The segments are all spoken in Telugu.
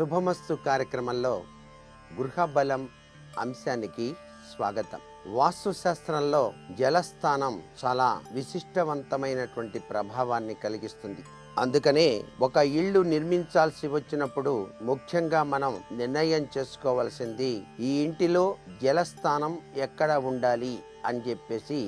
శుభమస్తు కార్యక్రమంలో గృహ బలం అంశానికి స్వాగతం. వాస్తుశాస్త్రంలో జలస్థానం చాలా విశిష్టవంతమైనటువంటి ప్రభావాన్ని కలిగిస్తుంది. అందుకనే ఒక ఇల్లు నిర్మించాల్సి వచ్చినప్పుడు ముఖ్యంగా మనం నిర్ణయం చేసుకోవాల్సింది ఈ ఇంటిలో జలస్థానం ఎక్కడ ఉండాలి అని చెప్పేసి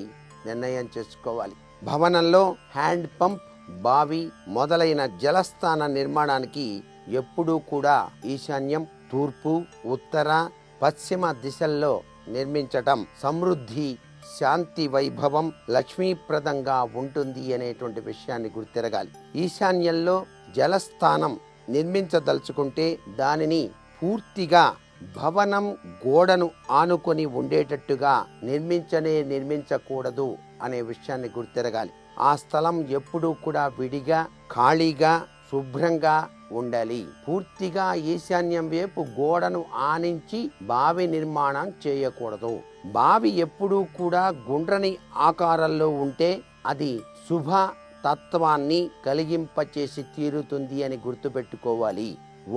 నిర్ణయం చేసుకోవాలి. భవనంలో హ్యాండ్ పంప్ బావి మొదలైన జలస్థాన నిర్మాణానికి ఎప్పుడూ కూడా ఈశాన్యం తూర్పు ఉత్తర పశ్చిమ దిశల్లో నిర్మించటం సమృద్ధి శాంతి వైభవం లక్ష్మీప్రదంగా ఉంటుంది అనేటువంటి విషయాన్ని గుర్తిరగాలి. ఈశాన్యంలో జలస్థానం నిర్మించదలుచుకుంటే దానిని పూర్తిగా భవనం గోడను ఆనుకొని ఉండేటట్టుగా నిర్మించనే నిర్మించకూడదు అనే విషయాన్ని గుర్తిరగాలి. ఆ స్థలం ఎప్పుడూ కూడా విడిగా ఖాళీగా శుభ్రంగా ఉండాలి. పూర్తిగా ఈశాన్యం వైపు గోడను ఆనించి బావి నిర్మాణం చేయకూడదు. బావి ఎప్పుడూ కూడా గుండ్రని ఆకారంలో ఉంటే అది శుభ తత్వాన్ని కలిగింపచేసి తీరుతుంది అని గుర్తుపెట్టుకోవాలి.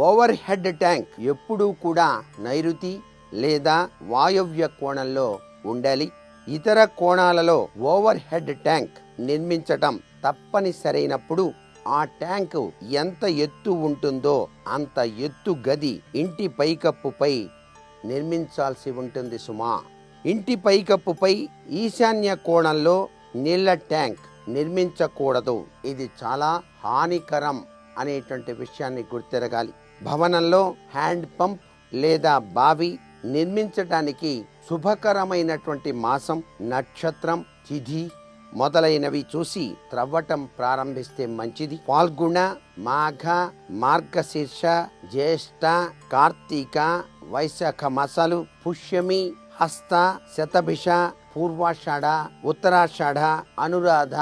ఓవర్ హెడ్ ట్యాంక్ ఎప్పుడూ కూడా నైరుతి లేదా వాయువ్య కోణంలో ఉండాలి. ఇతర కోణాలలో ఓవర్ హెడ్ ట్యాంక్ నిర్మించటం తప్పనిసరైనప్పుడు ఆ ట్యాంకు ఎంత ఎత్తు ఉంటుందో అంత ఎత్తు గది ఇంటి పైకప్పుపై నిర్మించాల్సి ఉంటుంది సుమా. ఇంటి పైకప్పుపై ఈశాన్య కోణంలో నీళ్ళ ట్యాంక్ నిర్మించకూడదు. ఇది చాలా హానికరం అనేటువంటి విషయాన్ని గుర్తిరగాలి. భవనంలో హ్యాండ్ పంప్ లేదా బావి నిర్మించడానికి శుభకరమైనటువంటి మాసం నక్షత్రం తిథి మొదలైనవి చూసి త్రవ్వటం ప్రారంభిస్తే మంచిది. ఫాల్గుణ మాఘ మార్గశీర్ష జ్యేష్ఠ కార్తీక వైశాఖ మాసాలు పుష్యమి హస్త శతభిష పూర్వాషాఢ ఉత్తరాషాఢ అనురాధ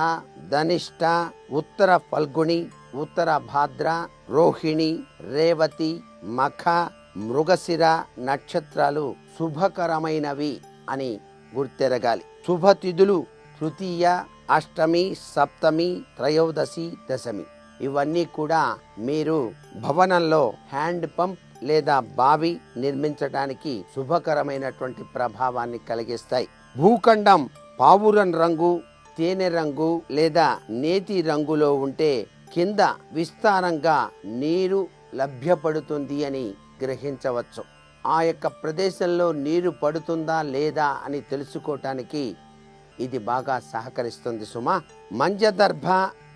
ధనిష్ట ఉత్తర ఫల్గుణి ఉత్తర భాద్ర రోహిణి రేవతి మఖ మృగశిర నక్షత్రాలు శుభకరమైనవి అని గుర్తెరగాలి. శుభతిథులు తృతీయ అష్టమి సప్తమి త్రయోదశి దశమి. ఇవన్నీ కూడా మీరు భవనంలో హ్యాండ్ పంప్ లేదా బావి నిర్మించడానికి శుభకరమైనటువంటి ప్రభావాన్ని కలిగిస్తాయి. భూఖండం పావురం రంగు తేనె రంగు లేదా నేతి రంగులో ఉంటే కింద విస్తారంగా నీరు లభ్యపడుతుంది అని గ్రహించవచ్చు. ఆ యొక్క ప్రదేశంలో నీరు పడుతుందా లేదా అని తెలుసుకోవటానికి ఇది బాగా సహకరిస్తుంది సుమా. మంజదర్భ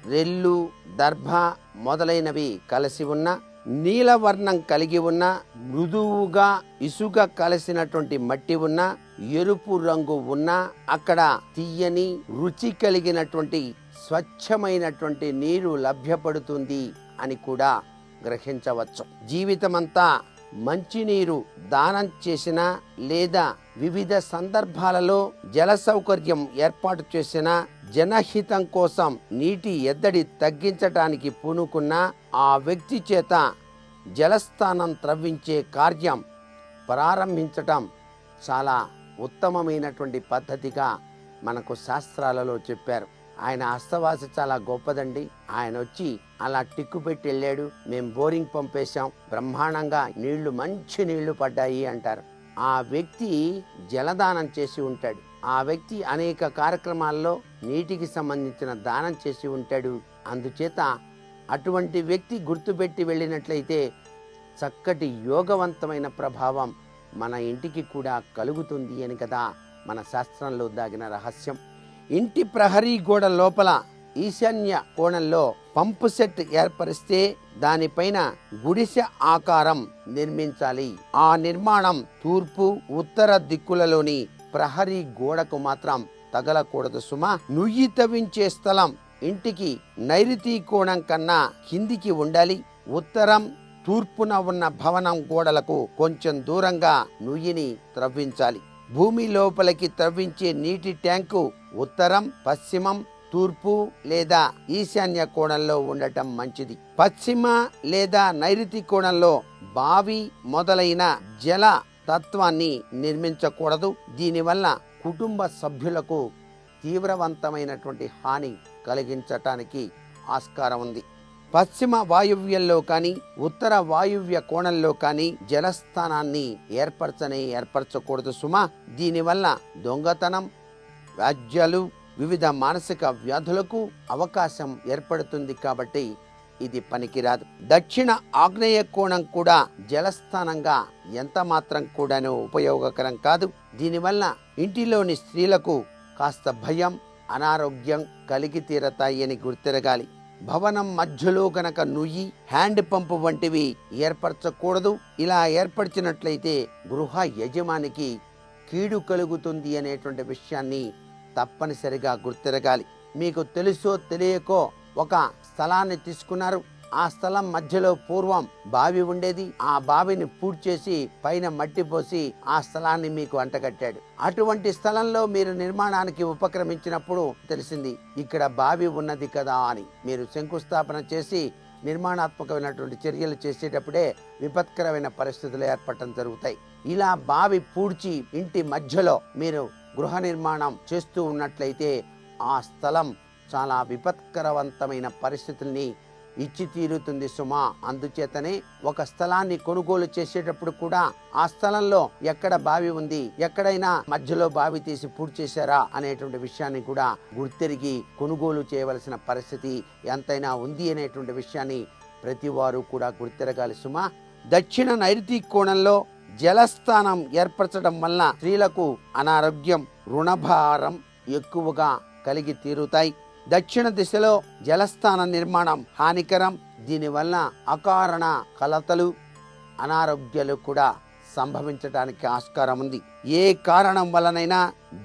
రెల్లు దర్భ మొదలైనవి కలిసి ఉన్న నీలవర్ణం కలిగి ఉన్న మృదువుగా ఇసుక కలిసినటువంటి మట్టి ఉన్న ఎరుపు రంగు ఉన్న అక్కడ తీయని రుచి కలిగినటువంటి స్వచ్ఛమైనటువంటి నీరు లభ్యపడుతుంది అని కూడా గ్రహించవచ్చు. జీవితమంతా మంచినీరు దానం చేసిన లేదా వివిధ సందర్భాలలో జల సౌకర్యం ఏర్పాటు చేసిన జనహితం కోసం నీటి ఎద్దడి తగ్గించటానికి పూనుకున్న ఆ వ్యక్తి చేత జలస్థానం త్రవ్వించే కార్యం ప్రారంభించటం చాలా ఉత్తమమైనటువంటి పద్ధతిగా మనకు శాస్త్రాలలో చెప్పారు. ఆయన హస్తవాసి చాలా గొప్పదండి. ఆయన వచ్చి అలా టిక్కు పెట్టి వెళ్ళాడు. మేము బోరింగ్ పంపేశాం. బ్రహ్మాండంగా నీళ్ళు మంచి నీళ్ళు పడ్డాయి అంటారు. ఆ వ్యక్తి జలదానం చేసి ఉంటాడు. ఆ వ్యక్తి అనేక కార్యక్రమాల్లో నీటికి సంబంధించిన దానం చేసి ఉంటాడు. అందుచేత అటువంటి వ్యక్తి గుర్తుపెట్టి వెళ్ళినట్లయితే చక్కటి యోగవంతమైన ప్రభావం మన ఇంటికి కూడా కలుగుతుంది అని కదా మన శాస్త్రంలో దాగిన రహస్యం. ఇంటి ప్రహరీ గోడ లోపల ఈశాన్య కోణంలో పంపు సెట్ ఏర్పరిస్తే దానిపైన గుడిసె ఆకారం నిర్మించాలి. ఆ నిర్మాణం తూర్పు ఉత్తర దిక్కులలోని ప్రహరీ గోడకు మాత్రం తగలకూడదు సుమా. నుయ్యి తవ్వించే స్థలం ఇంటికి నైరుతి కోణం కన్నా కిందికి ఉండాలి. ఉత్తరం తూర్పున ఉన్న భవనం గోడలకు కొంచెం దూరంగా నుయ్యిని త్రవ్వించాలి. భూమి లోపలికి త్రవ్వించే నీటి ట్యాంకు ఉత్తరం పశ్చిమం తూర్పు లేదా ఈశాన్య కోణంలో ఉండటం మంచిది. పశ్చిమ లేదా నైరుతి కోణంలో బావి మొదలైన జల తత్వాన్ని నిర్మించకూడదు. దీనివల్ల కుటుంబ సభ్యులకు తీవ్రవంతమైనటువంటి హాని కలిగించటానికి ఆస్కారం ఉంది. పశ్చిమ వాయువ్యంలో కానీ ఉత్తర వాయువ్య కోణంలో కానీ జలస్థానాన్ని ఏర్పరచని ఏర్పరచకూడదు సుమా. దీనివల్ల దొంగతనం వ్యాజ్యాలు వివిధ మానసిక వ్యాధులకు అవకాశం ఏర్పడుతుంది కాబట్టి ఇది పనికిరాదు. దక్షిణ ఆగ్నేయ కోణం కూడా జలస్థానంగా ఎంత మాత్రం కూడాను ఉపయోగకరం కాదు. దీనివల్ల ఇంటిలోని స్త్రీలకు కాస్త భయం అనారోగ్యం కలిగి తీరతాయని గుర్తిరగాలి. భవనం మధ్యలో గనక నుయ్యి హ్యాండ్ పంపు వంటివి ఏర్పరచకూడదు. ఇలా ఏర్పరిచినట్లయితే గృహ యజమానికి కీడు కలుగుతుంది అనేటువంటి విషయాన్ని తప్పనిసరిగా గుర్తిరగాలి. మీకు తెలుసో తెలియకో ఒక స్థలాన్ని తీసుకున్నారు. ఆ స్థలం మధ్యలో పూర్వం బావి ఉండేది. ఆ బావిని పూడ్చేసి చేసి పైన మట్టి పోసి ఆ స్థలాన్ని మీకు అంటగట్టాడు. అటువంటి స్థలంలో మీరు నిర్మాణానికి ఉపక్రమించినప్పుడు తెలిసింది ఇక్కడ బావి ఉన్నది కదా అని. మీరు శంకుస్థాపన చేసి నిర్మాణాత్మకమైనటువంటి చర్యలు చేసేటప్పుడే విపత్కరమైన పరిస్థితులు ఏర్పడటం జరుగుతాయి. ఇలా బావి పూడ్చి ఇంటి మధ్యలో మీరు గృహ నిర్మాణం చేస్తూ ఉన్నట్లయితే ఆ స్థలం చాలా విపత్కరవంతమైన పరిస్థితుల్ని ఇచ్చి తీరుతుంది సుమా. అందుచేతనే ఒక స్థలాన్ని కొనుగోలు చేసేటప్పుడు కూడా ఆ స్థలంలో ఎక్కడ బావి ఉంది ఎక్కడైనా మధ్యలో బావి తీసి పూర్తి చేశారా అనేటువంటి విషయాన్ని కూడా గుర్తెరిగి కొనుగోలు చేయవలసిన పరిస్థితి ఎంతైనా ఉంది అనేటువంటి విషయాన్ని ప్రతి వారు కూడా గుర్తెరగాలి సుమా. దక్షిణ నైరుతి కోణంలో జలస్థానం ఏర్పరచడం వల్ల స్త్రీలకు అనారోగ్యం రుణభారం ఎక్కువగా కలిగి తీరుతాయి. దక్షిణ దిశలో జలస్థాన నిర్మాణం హానికరం. దీనివల్ల అకారణ కలతలు అనారోగ్యాలు కూడా సంభవించడానికి ఆస్కారం ఉంది. ఏ కారణం వలనైనా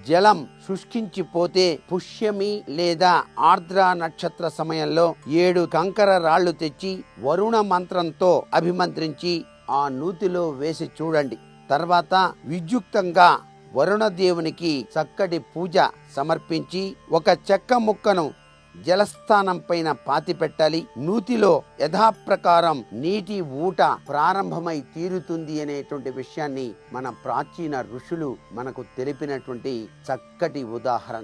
జలం శుష్కించిపోతే పుష్యమి లేదా ఆర్ద్ర నక్షత్ర సమయంలో ఏడు కంకర రాళ్ళు తెచ్చి వరుణ మంత్రంతో అభిమంత్రించి ఆ నూతిలో వేసి చూడండి. తర్వాత విద్యుక్తంగా వరుణ దేవునికి చక్కటి పూజ సమర్పించి ఒక చెక్క ముక్కను జలస్థానం పైన పాతి పెట్టాలి. నూతిలో యథాప్రకారం నీటి ఊట ప్రారంభమై తీరుతుంది అనేటువంటి విషయాన్ని మన ప్రాచీన ఋషులు మనకు తెలిపినటువంటి చక్కటి ఉదాహరణ.